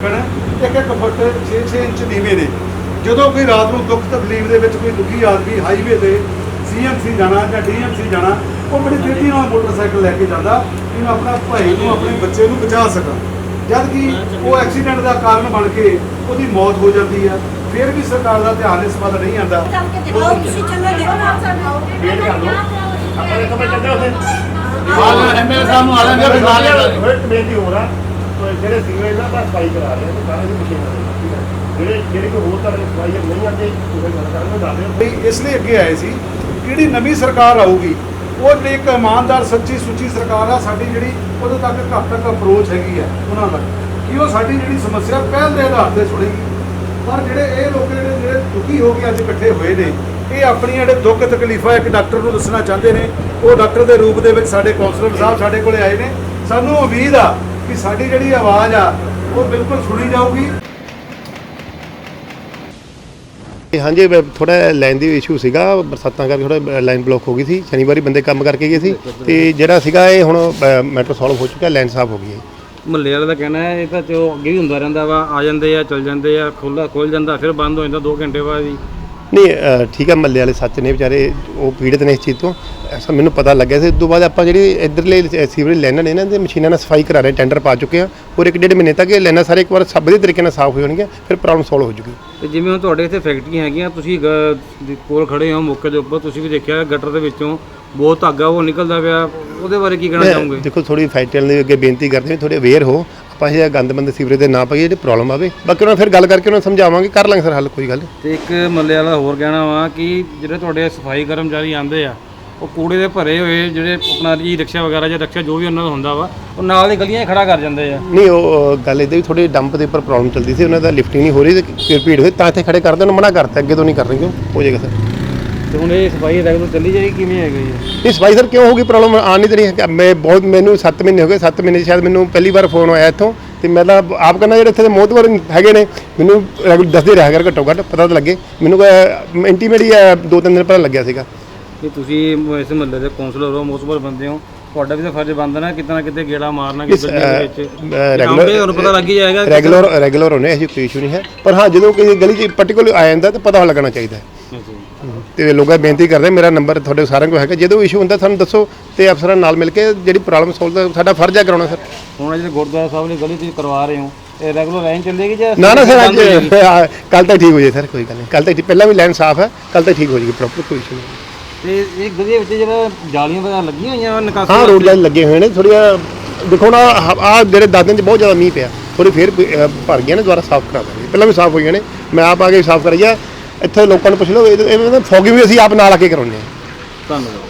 ਇੱਕ ਇੱਕ ਫੁੱਟ 6-6 ਇੰਚ ਨੀਵੇਂ ਨੇ। ਜਦੋਂ ਕੋਈ ਰਾਤ ਨੂੰ ਦੁੱਖ ਤਕਲੀਫ ਦੇ ਵਿੱਚ ਕੋਈ ਦੁਖੀ ਆਦਮੀ ਹਾਈਵੇ ਤੇ ਸੀਐਮਸੀ ਜਾਣਾ ਜਾਂ ਡੀਐਮਸੀ ਜਾਣਾ ਉਹ ਬੜੀ ਤੇਜ਼ੀ ਨਾਲ ਮੋਟਰਸਾਈਕਲ ਲੈ ਕੇ ਜਾਂਦਾ ਕਿ ਮੈਂ ਆਪਣਾ ਭਾਈ ਨੂੰ ਆਪਣੇ ਬੱਚੇ ਨੂੰ ਬਚਾ ਸਕਾਂ। ਜਦ ਕਿ ਉਹ ਐਕਸੀਡੈਂਟ ਦਾ ਕਾਰਨ ਬਣ ਕੇ ਉਹਦੀ ਮੌਤ ਹੋ ਜਾਂਦੀ ਆ। ਫਿਰ ਵੀ ਸਰਕਾਰ ਦਾ ਧਿਆਨ ਇਸ ਵੱਲ ਨਹੀਂ ਆਂਦਾ ਆਪਾਂ ਚੱਲਦੇ ਉੱਥੇ। ਸਾਹਿਬ ਨੂੰ ਫਿਰ ਨਾਲ ਬੇਨਤੀ ਹੋ ਰਹਾ ਜਿਹੜੇ ਸੀਵਰੇਜ ਦਾ ਤਾਂ ਸਫ਼ਾਈ ਕਰਾ ਰਹੇ ਨੇ, ਸਾਰੇ ਦੀ ਮਸ਼ੀਨ ਠੀਕ ਹੈ। ਜਿਹੜੇ ਜਿਹੜੇ ਕੋਈ ਹੋਰ ਤਰ੍ਹਾਂ ਦੀ ਸਫ਼ਾਈ ਨਹੀਂ ਆਉਂਦੇ, ਤੁਸੀਂ ਗੱਲ ਕਰਨ ਨੂੰ ਦੱਸ ਦਿਓ। ਇਸ ਲਈ ਅੱਗੇ ਆਏ ਸੀ ਕਿ ਜਿਹੜੀ ਨਵੀਂ ਸਰਕਾਰ ਆਊਗੀ, ਉਹ ਜਿਹੜੀ ਇੱਕ ਇਮਾਨਦਾਰ, ਸੱਚੀ ਸੁੱਚੀ ਸਰਕਾਰ ਆ, ਸਾਡੀ ਜਿਹੜੀ ਉਹਦੇ ਤੱਕ ਘੱਟ ਤੱਕ ਅਪਰੋਚ ਹੈਗੀ ਆ, ਉਹਨਾਂ ਦਾ ਕਿ ਉਹ ਸਾਡੀ ਜਿਹੜੀ ਸਮੱਸਿਆ ਪਹਿਲ ਦੇ ਆਧਾਰ ਤੇ ਸੁਣੇਗੀ। ਪਰ ਜਿਹੜੇ ਇਹ ਲੋਕ ਜਿਹੜੇ ਜਿਹੜੇ ਦੁਖੀ ਹੋ ਕੇ ਅੱਜ ਇਕੱਠੇ ਹੋਏ ਨੇ, ਇਹ ਆਪਣੀਆਂ ਜਿਹੜੇ ਦੁੱਖ ਤਕਲੀਫਾਂ ਇੱਕ ਡਾਕਟਰ ਨੂੰ ਦੱਸਣਾ ਚਾਹੁੰਦੇ ਨੇ, ਉਹ ਡਾਕਟਰ ਦੇ ਰੂਪ ਦੇ ਵਿੱਚ ਸਾਡੇ ਕਾਉਂਸਲਰ ਸਾਹਿਬ ਸਾਡੇ ਕੋਲੇ ਆਏ ਨੇ। ਸਾਨੂੰ ਉਮੀਦ ਆ ਕਿ ਸਾਡੀ ਜਿਹੜੀ ਆਵਾਜ਼ ਆ ਉਹ ਬਿਲਕੁਲ ਸੁਣੀ ਜਾਊਗੀ। ਇਹ ਹਾਂਜੀ ਥੋੜਾ ਲਾਈਨ ਦੀ ਇਸ਼ੂ ਸੀਗਾ ਬਰਸਾਤਾਂ ਕਰਕੇ ਥੋੜਾ ਲਾਈਨ ਬਲੌਕ ਹੋ ਗਈ ਸੀ ਸ਼ਨੀਵਾਰੀ ਬੰਦੇ ਕੰਮ ਕਰਕੇ ਗਏ ਸੀ। ਤੇ ਜਿਹੜਾ ਸੀਗਾ ਇਹ ਹੁਣ ਮੈਟਰੋ ਸੋਲਵ ਹੋ ਚੁੱਕਾ ਲਾਈਨ ਸਾਫ਼ ਹੋ ਗਈ ਹੈ। ਮਹੱਲੇ ਵਾਲੇ ਦਾ ਕਹਿਣਾ ਹੈ ਇਹ ਤਾਂ ਚੋ ਅੱਗੇ ਵੀ ਹੁੰਦਾ ਰਹਿੰਦਾ ਵਾ ਆ ਜਾਂਦੇ ਆ ਚਲ ਜਾਂਦੇ ਆ ਖੁੱਲਾ ਖੁੱਲ ਜਾਂਦਾ ਫਿਰ ਬੰਦ ਹੋ ਜਾਂਦਾ 2 ਘੰਟੇ ਬਾਅਦ ਹੀ। ਨਹੀਂ ਅ, ਠੀਕ ਹੈ ਮੱਲੇ ਵਾਲੇ ਸੱਚ ਨੇ ਵਿਚਾਰੇ ਉਹ ਪੀੜਤ ਨੇ ਇਸ ਚੀਜ਼ ਤੋਂ। ਐਸਾ ਮੈਨੂੰ ਪਤਾ ਲੱਗਿਆ ਸੀ। ਉਸ ਤੋਂ ਬਾਅਦ ਆਪਾਂ ਜਿਹੜੀ ਇਧਰਲੇ ਸੀਵਰੇਜ ਲਾਈਨਾਂ ਨੇ ਇਹਨਾਂ ਦੇ ਮਸ਼ੀਨਾਂ ਨਾਲ ਸਫ਼ਾਈ ਕਰਾ ਰਹੇ ਟੈਂਡਰ ਪਾ ਚੁੱਕੇ ਆ। ਔਰ ਇੱਕ ਡੇਢ ਮਹੀਨੇ ਤੱਕ ਇਹ ਲਾਈਨਾਂ ਸਾਰੇ ਇੱਕ ਵਾਰ ਸਭ ਵਧੀਆ ਤਰੀਕੇ ਨਾਲ ਸਾਫ਼ ਹੋ ਜਾਣਗੀਆਂ ਫਿਰ ਪ੍ਰੋਬਲਮ ਸੋਲਵ ਹੋ ਜੂਗੀ। ਤੇ ਜਿਵੇਂ ਹੁਣ ਤੁਹਾਡੇ ਇੱਥੇ ਫੈਕਟਰੀਆਂ ਹੈਗੀਆਂ ਤੁਸੀਂ ਗ- ਦੇ ਕੋਲ ਖੜੇ ਹੋ ਮੌਕੇ ਦੇ ਉੱਪਰ ਤੁਸੀਂ ਵੀ ਦੇਖਿਆ ਗਟਰ ਦੇ ਵਿੱਚੋਂ ਬਹੁਤ ਧਾਗਾ ਉਹ ਨਿਕਲਦਾ ਪਿਆ। ਉਹਦੇ ਬਾਰੇ ਕੀ ਕਹਿਣਾ ਚਾਹੋਗੇ? ਦੇਖੋ ਥੋੜੀ ਫੈਕਟਰੀਆਂ ਦੇ ਅੱਗੇ ਬੇਨਤੀ ਕਰਦੇ ਹਾਂ ਥੋੜੇ ਅਵੇਅਰ ਹੋ। ਆਪਾਂ ਇਹ ਗੰਦਮੰਦ ਸੀਵਰੇਜ ਦੇ ਨਾ ਪਾਈਏ ਜਿਹੜੀ ਪ੍ਰੋਬਲਮ ਆਵੇ। ਬਾਕੀ ਉਹਨਾਂ ਨਾਲ ਫਿਰ ਗੱਲ ਕਰਕੇ ਉਹਨਾਂ ਨੂੰ ਸਮਝਾਵਾਂਗੇ ਕਰ ਲਾਂਗੇ ਸਰ ਹੱਲ ਕੋਈ ਗੱਲ ਨਹੀਂ ਤੇ ਇੱਕ ਮਹੱਲੇ ਵਾਲਾ ਹੋਰ ਕਹਿਣਾ ਵਾ ਕਿ ਜਿਹੜੇ ਤੁਹਾਡੇ ਸਫ਼ਾਈ ਕਰਮਚਾਰੀ ਆਂਦੇ ਆ ਉਹ ਕੂੜੇ ਦੇ ਭਰੇ ਹੋਏ ਜਿਹੜੇ ਆਪਣਾ ਜੀ ਰਿਕਸ਼ਾ ਵਗੈਰਾ ਜਾਂ ਰਿਕਸ਼ਾ ਜੋ ਵੀ ਉਹਨਾਂ ਦਾ ਹੁੰਦਾ ਵਾ ਉਹ ਨਾਲ ਦੀ ਗਲੀਆਂ 'ਚ ਖੜਾ ਕਰ ਜਾਂਦੇ ਆ। ਨਹੀਂ ਉਹ ਗੱਲ ਇਹਦੇ ਵੀ ਥੋੜੀ ਡੰਪ ਦੇ ਉੱਪਰ ਪ੍ਰੋਬਲਮ ਚੱਲਦੀ ਸੀ ਉਹਨਾਂ ਦਾ ਲਿਫਟਿੰਗ ਨਹੀਂ ਹੋ ਰਹੀ ਤੇ ਫਿਰ ਭੀੜ ਹੋਈ ਤਾਂ ਇੱਥੇ ਖੜੇ ਕਰਦੇ ਉਹਨੂੰ ਮਨਾ ਕਰਤਾ ਅੱਗੇ ਤੋਂ ਨਹੀਂ ਕਰਨਗੇ। ਉਹ ਹੋ ਜਾਏਗਾ ਸਰ। ਤੇ ਹੁਣ ਇਹ ਸਫ਼ਾਈ ਰੈਗੂਲਰ ਚੱਲੀ ਜਾਏਗੀ ਕਿਵੇਂ ਹੈਗਾ ਜੀ? ਇਸ ਸਫ਼ਾਈ ਸਰ ਕਿਉਂ ਹੋਗੀ ਪ੍ਰੋਬਲਮ ਆਣ ਨਹੀਂ ਨਹੀਂ ਮੈਂ ਬਹੁਤ ਮੈਨੂੰ 7 ਮਹੀਨੇ ਹੋ ਗਏ 7 ਮਹੀਨੇ 'ਚ ਸ਼ਾਇਦ ਮੈਨੂੰ ਪਹਿਲੀ ਵਾਰ ਫੋਨ ਆਇਆ ਇੱਥੋਂ। ਤੇ ਮੈਂ ਤਾਂ ਆਪ ਕਹਿੰਦਾ ਜਿਹੜੇ ਇੱਥੇ ਦੇ ਮੋਹਤਵਰ ਹੈਗੇ ਨੇ ਮੈਨੂੰ ਰੈਗੂਲਰ ਦੱਸਦੇ ਰਿਹਾ ਕਰ ਘੱਟੋ ਘੱਟ ਪਤਾ ਤਾਂ ਲੱਗੇ। ਮੈਨੂੰ ਇੰਟੀਮੇਟੀ ਦੋ ਤਿੰਨ ਦਿਨ ਪਹਿਲਾਂ ਲੱਗਿਆ ਸੀਗਾ। ਕਿ ਤੁਸੀਂ ਇਸ ਮਹੱਲੇ ਦੇ ਕਾਉਂਸਲਰ ਹੋ ਮੋਸਬਰ ਬੰਦੇ ਹੋ। ਤੁਹਾਡਾ ਵੀ ਤਾਂ ਫਰਜ਼ ਬਣਦਾ ਨਾ ਕਿਤੇ ਨਾ ਕਿਤੇ ਗੇੜਾ ਮਾਰਨਾ ਕਿ ਗੱਡੀ ਦੇ ਵਿੱਚ। regular ਤੁਹਾਨੂੰ ਪਤਾ ਲੱਗ ਹੀ ਜਾਏਗਾ ਕਿ- ਰੈਗੂਲਰ ਰੈਗੂਲਰ ਹੋਣੇ ਐਸੀ ਕੋਈ ਇਸ਼ੂ ਨਹੀਂ ਹੈ। ਪਰ ਹਾਂ ਜਦੋਂ ਕਿਸੇ ਗਲੀ 'ਚ ਪਾਰਟਿਕੂਲਰ ਆ ਜਾਂਦਾ ਤਾਂ ਪਤਾ ਲੱਗਣਾ ਚਾਹੀਦਾ ਹੈ। ਤੇ ਲੋਕਾਂ ਬੇਨਤੀ ਕਰਦੇ ਮੇਰਾ ਨੰਬਰ ਤੁਹਾਡੇ ਸਾਰਿਆਂ ਕੋਲ ਹੈਗਾ। ਜਦੋਂ ਇਸ਼ੂ ਹੁੰਦਾ ਸਾਨੂੰ ਦੱਸੋ ਤੇ ਅਫਸਰਾਂ ਨਾਲ ਮਿਲ ਕੇ ਜਿਹੜੀ ਪ੍ਰੋਬਲਮ ਸੋਲਵ ਸਾਡਾ ਫਰਜ਼ ਹੈ ਕਰਾਉਣਾ ਸਰ। ਹੁਣ ਜਿਹੜੇ ਗੁਰਦੁਆਰਾ ਸਾਹਿਬ ਦੀ ਗਲੀ ਤੁਸੀਂ ਕਰਵਾ ਰਹੇ ਹੋ ਇਹ ਰੈਗੂਲਰ ਲਾਈਨ ਚੱਲੇਗੀ ਜਾਂ ਨਾ ਨਾ ਸਰ? ਅੱਜ ਕੱਲ ਤੱਕ ਠੀਕ ਹੋ ਜਾਏ ਸਰ ਕੋਈ ਗੱਲ ਨਹੀਂ। ਕੱਲ ਤੱਕ ਪਹਿਲਾਂ ਵੀ ਲਾਈਨ ਸਾਫ਼ ਹੈ ਕੱਲ ਤੱਕ ਠੀਕ ਹੋ ਜਾਏਗੀ ਪ੍ਰੋਪਰ ਕੋਈ ਇਸ਼ੂ ਨਹੀਂ। ਤੇ ਇਹ ਗਲੀ ਵਿੱਚ ਜਿਹੜਾ ਜਾਲੀਆਂ ਵਗੈਰਾ ਲੱਗੀਆਂ ਹੋਈਆਂ ਨਿਕਾਸੀ ਹਾਂ ਰੋਡ ਲਾਈਨ ਲੱਗੇ ਹੋਏ ਨੇ ਥੋੜੀਆਂ ਦੇਖੋ ਨਾ ਆ ਜਿਹੜੇ ਦਾਦਨ ਚ ਬਹੁਤ ਜ਼ਿਆਦਾ ਮੀਂਹ ਪਿਆ। ਥੋੜੀ ਫੇਰ ਭਰ ਗਿਆ ਨੇ ਦੁਬਾਰਾ ਸਾਫ਼ ਕਰਾ ਦਾਂਗੇ। ਪਹਿਲਾਂ ਵੀ ਸਾਫ਼ ਹੋਈਆਂ ਨੇ। ਮੈਂ ਆਪ ਆ ਕੇ ਸਾਫ਼ ਕਰਾਈਆ ਇੱਥੇ ਲੋਕਾਂ ਨੂੰ ਪੁੱਛ ਲਓ, ਇਹ ਫੋਗੀ ਵੀ ਅਸੀਂ ਆਪ ਨਾਲ ਆ ਕੇ ਕਰਾਉਂਦੇ ਹਾਂ। ਧੰਨਵਾਦ।